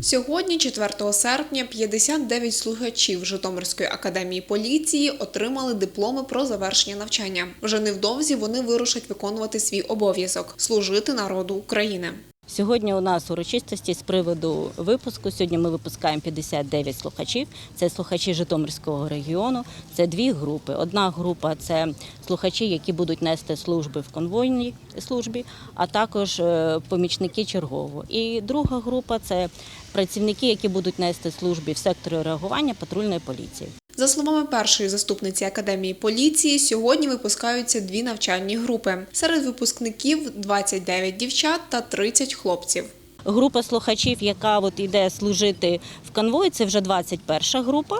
Сьогодні, 4 серпня, 59 слухачів Житомирської академії поліції отримали дипломи про завершення навчання. Вже невдовзі вони вирушать виконувати свій обов'язок служити народу України. Сьогодні у нас урочистості з приводу випуску. Сьогодні ми випускаємо 59 слухачів. Це слухачі Житомирського регіону. Це дві групи. Одна група це слухачі, які будуть нести служби в конвойній службі, а також е, помічники чергового. І друга група це працівники, які будуть нести служби в секторі реагування патрульної поліції. За словами першої заступниці академії поліції, сьогодні випускаються дві навчальні групи. Серед випускників 29 дівчат та 30 хлопців. Група слухачів, яка от іде служити в конвої, це вже 21 група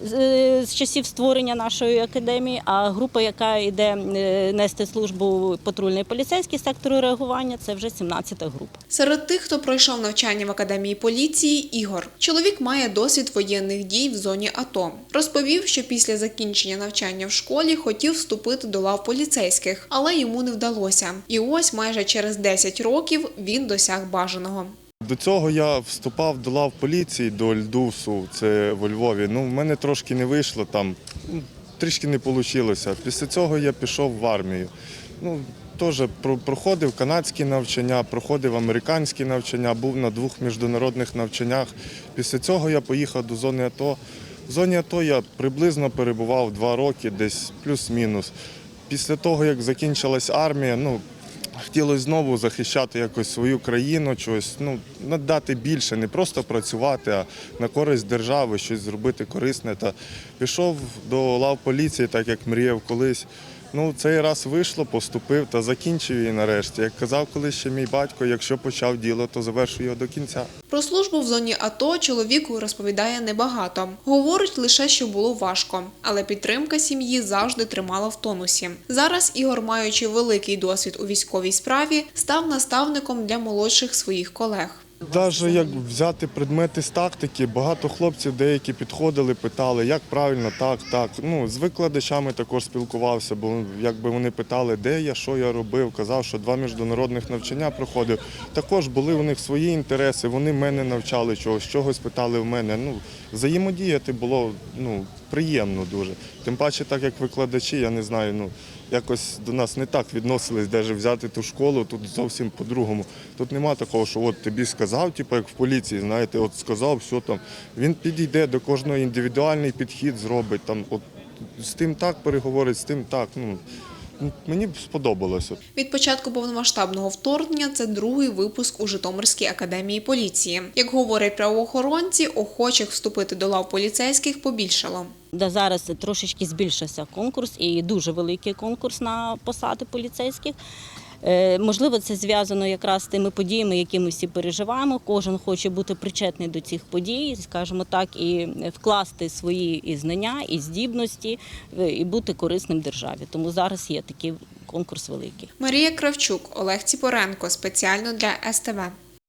з- е, часів створення нашої академії. А група, яка йде е, нести службу патрульної поліцейській сектору реагування, це вже 17 група. Серед тих, хто пройшов навчання в академії поліції, Ігор. Чоловік має досвід воєнних дій в зоні АТО. Розповів, що після закінчення навчання в школі хотів вступити до лав поліцейських, але йому не вдалося. І ось майже через 10 років він досяг бажаного. До цього я вступав до лав поліції, до Льдусу, це во Львові. Ну, в мене трошки не вийшло там, ну, трішки не вийшло. Після цього я пішов в армію. Ну, теж проходив канадські навчання, проходив американські навчання, був на двох міжнародних навчаннях. Після цього я поїхав до зони АТО. В зоні АТО я приблизно перебував два роки, десь плюс-мінус. Після того, як закінчилась армія, ну, Хотілося знову захищати якось свою країну, чогось ну надати більше, не просто працювати, а на користь держави, щось зробити корисне. Та пішов до лав поліції, так як мріяв колись. Ну, цей раз вийшло, поступив та закінчив її нарешті. Як казав колись ще мій батько, якщо почав діло, то завершуй його до кінця. Про службу в зоні АТО чоловіку розповідає небагато. Говорить лише, що було важко, але підтримка сім'ї завжди тримала в тонусі. Зараз Ігор, маючи великий досвід у військовій справі, став наставником для молодших своїх колег. Навіть як взяти предмети з тактики, багато хлопців деякі підходили, питали, як правильно, так, так. Ну, з викладачами також спілкувався, бо якби вони питали, де я, що я робив, казав, що два міжнародних навчання проходив. Також були у них свої інтереси, вони мене навчали чогось, чогось питали в мене. Ну, взаємодіяти було ну, приємно дуже. Тим паче, так як викладачі, я не знаю, ну якось до нас не так відносились, навіть взяти ту школу, тут зовсім по-другому. Тут нема такого, що от тобі сказав, типу як в поліції, знаєте, от сказав, все там. Він підійде до кожного індивідуальний підхід зробить. Там, от, з тим так переговорить, з тим так. Ну, мені б сподобалося. Від початку повномасштабного вторгнення це другий випуск у Житомирській академії поліції. Як говорять правоохоронці, охочих вступити до лав поліцейських побільшало. Да, зараз трошечки збільшився конкурс і дуже великий конкурс на посади поліцейських. Е, Можливо, це зв'язано якраз з тими подіями, які ми всі переживаємо. Кожен хоче бути причетний до цих подій, скажімо так, і вкласти свої і знання, і здібності, е, і бути корисним державі. Тому зараз є такий конкурс великий. Марія Кравчук, Олег Ціпоренко спеціально для СТВ.